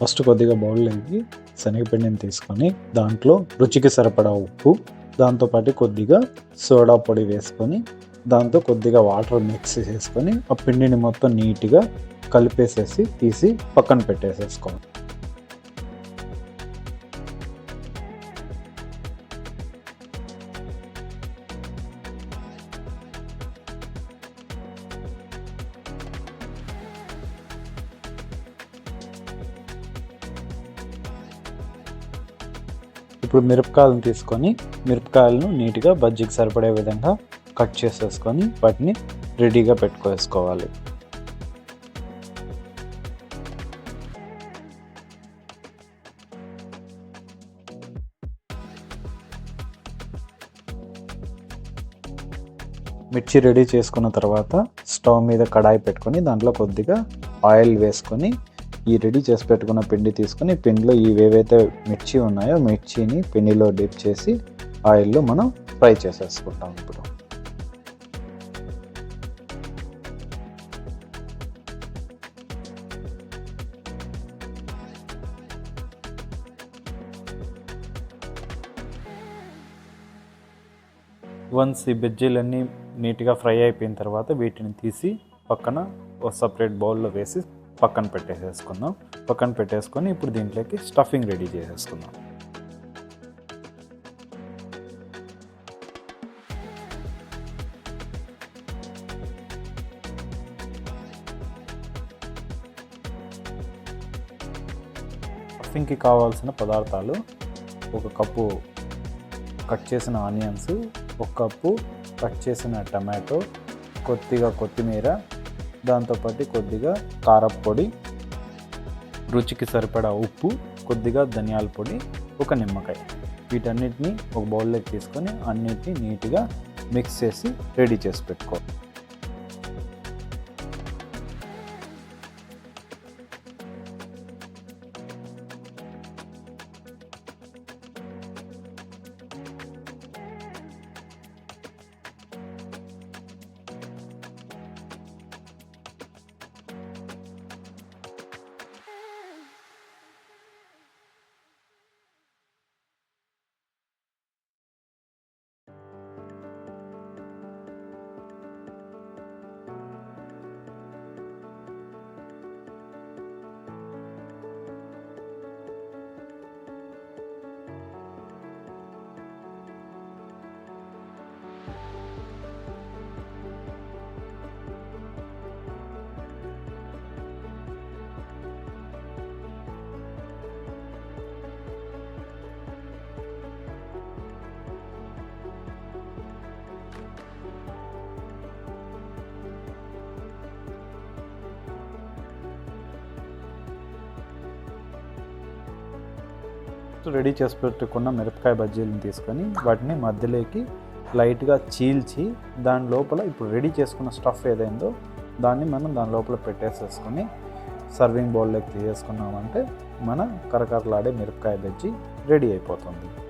First కొద్దిగా బౌల్లోకి శనగపిండిని తీసుకొని దాంట్లో రుచికి సరిపడా ఉప్పు దాంతోపాటు కొద్దిగా సోడా పొడి వేసుకొని దాంతో కొద్దిగా వాటర్ మిక్స్ చేసుకొని ఆ పిండిని మొత్తం నీట్గా కలిపేసేసి తీసి పక్కన పెట్టేసేసుకోవాలి. ఇప్పుడు మిరపకాయలను తీసుకొని మిరపకాయలను నీట్గా బజ్జీకి సరిపడే విధంగా కట్ చేసేసుకొని వాటిని రెడీగా పెట్టుకోవేసుకోవాలి మిర్చి రెడీ చేసుకున్న తర్వాత స్టవ్ మీద కడాయి పెట్టుకొని దాంట్లో కొద్దిగా ఆయిల్ వేసుకొని ఈ రెడీ చేసి పెట్టుకున్న పిండి తీసుకొని పిండిలో ఇవేవైతే మిర్చి ఉన్నాయో మిర్చిని పిండిలో డిప్ చేసి ఆయిల్లో మనం ఫ్రై చేసేసుకుంటాం ఇప్పుడు. వన్స్ ఈ బెజ్జీలన్నీ నీట్గా ఫ్రై అయిపోయిన తర్వాత వీటిని తీసి పక్కన ఒక సపరేట్ బౌల్లో వేసి పక్కన పెట్టేసేసుకుందాం. పక్కన పెట్టేసుకొని ఇప్పుడు దీంట్లోకి స్టఫింగ్ రెడీ చేసేసుకుందాం. స్టఫింగ్కి కావాల్సిన పదార్థాలు ఒక కప్పు కట్ చేసిన ఆనియన్స్ ఒక కప్పు కట్ చేసిన టమాటో కొద్దిగా కొత్తిమీర దాంతోపాటు కొద్దిగా కారప్పొడి రుచికి సరిపడా ఉప్పు కొద్దిగా ధనియాల పొడి ఒక నిమ్మకాయ. వీటన్నిటిని ఒక బౌల్లోకి తీసుకొని అన్నిటిని నీట్గా మిక్స్ చేసి రెడీ చేసి పెట్టుకోవాలి. రెడీ చేసి పెట్టుకున్న మిరపకాయ బజ్జీలను తీసుకొని వాటిని మధ్యలోకి లైట్గా చీల్చి దాని లోపల ఇప్పుడు రెడీ చేసుకున్న స్టఫ్ ఏదైందో దాన్ని మనం దాని లోపల పెట్టేసేసుకొని సర్వింగ్ బౌల్లోకి తీసేసుకున్నామంటే మన కరకరలాడే మిరపకాయ బజ్జీ రెడీ అయిపోతుంది.